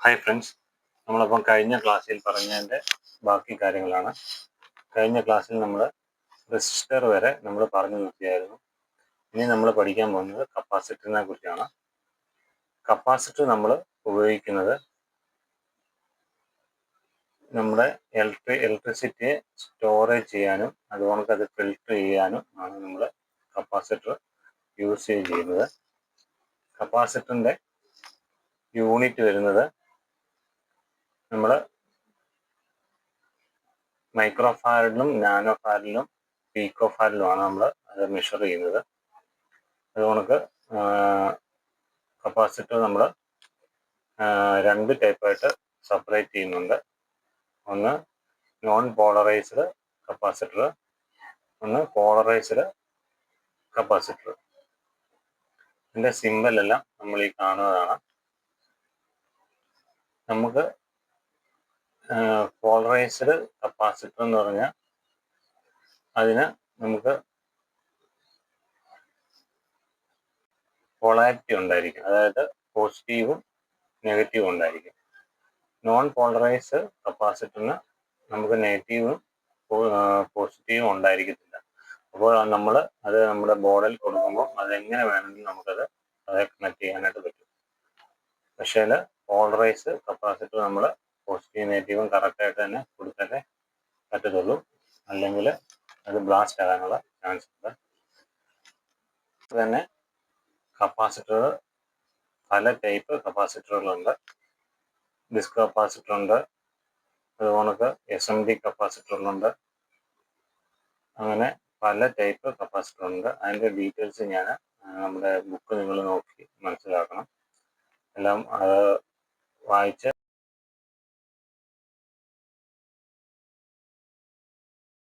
Hi friends നമ്മളപ്പം കഴിഞ്ഞ ക്ലാസ്സിൽ പറഞ്ഞതിന്റെ ബാക്കി കാര്യങ്ങളാണ്. കഴിഞ്ഞ ക്ലാസ്സിൽ നമ്മൾ റെസിസ്റ്റർ വരെ നമ്മൾ പറഞ്ഞു നിർത്തിയായിരുന്നു. ഇനി നമ്മൾ പഠിക്കാൻ പോകുന്നത് കപ്പാസിറ്ററിനെ കുറിച്ചാണ്. കപ്പാസിറ്റർ നമ്മൾ ഉപയോഗിക്കുന്നത് നമ്മുടെ ഇലക്ട്രി ഇലക്ട്രിസിറ്റിയെ സ്റ്റോറേജ് ചെയ്യാനും അതുകൊണ്ട് അത് ഫിൽട്ടർ ചെയ്യാനും ആണ് നമ്മൾ കപ്പാസിറ്റർ യൂസ് ചെയ്യുന്നത്. കപ്പാസിറ്ററിന്റെ യൂണിറ്റ് വരുന്നത് നമ്മൾ മൈക്രോ ഫാരഡിലും നാനോ ഫാരഡിലും പീക്കോ നമ്മൾ അത് മെഷർ ചെയ്യുന്നത് അതുകൊണ്ട് കപ്പാസിറ്റർ നമ്മൾ രണ്ട് ടൈപ്പായിട്ട് സെപ്പറേറ്റ് ചെയ്യുന്നുണ്ട്. ഒന്ന് നോൺ പോളറൈസ്ഡ് കപ്പാസിറ്റർ ഒന്ന് പോളറൈസ്ഡ് കപ്പാസിറ്റർ ഇതിന്റെ സിമ്പലെല്ലാം നമ്മൾ ഈ കാണുന്നതാണ്. നമുക്ക് പോളറൈസ്ഡ് കപ്പാസിറ്റർ എന്ന് പറഞ്ഞാൽ അതിന് നമുക്ക് പോളാരിറ്റി ഉണ്ടായിരിക്കും. അതായത് പോസിറ്റീവും നെഗറ്റീവും ഉണ്ടായിരിക്കും. നോൺ പോളറൈസ്ഡ് കപ്പാസിറ്ററിന് നമുക്ക് നെഗറ്റീവും പോസിറ്റീവും ഉണ്ടായിരിക്കത്തില്ല. അപ്പോൾ നമ്മൾ അത് നമ്മുടെ ബോർഡിൽ കൊടുക്കുമ്പോൾ അതെങ്ങനെ വേണമെങ്കിലും നമുക്കത് അതെ കണക്ട് ചെയ്യാനായിട്ട് പറ്റും. പക്ഷേ പോളറൈസ് കപ്പാസിറ്റർ നമ്മൾ പോസിറ്റീവ് നെഗറ്റീവും കറക്റ്റായിട്ട് തന്നെ കൊടുത്താലേ പറ്റത്തുള്ളൂ. അല്ലെങ്കിൽ അത് ബ്ലാസ്റ്റ് ആകാനുള്ള ചാൻസ് ഉണ്ട്. തന്നെ കപ്പാസിറ്റർ പല ടൈപ്പ് കപ്പാസിറ്ററുകളുണ്ട് ഡിസ്ക് കപ്പാസിറ്റർ ഉണ്ട്. അതുപോലെ എസ് എം ഡി കപ്പാസിറ്ററുകളുണ്ട് അങ്ങനെ പല ടൈപ്പ് കപ്പാസിറ്റർ ഉണ്ട്. അതിന്റെ ഡീറ്റെയിൽസ് ഞാൻ നമ്മുടെ ബുക്ക് നിങ്ങൾ നോക്കി മനസ്സിലാക്കണം. എല്ലാം അത് വായിച്ച്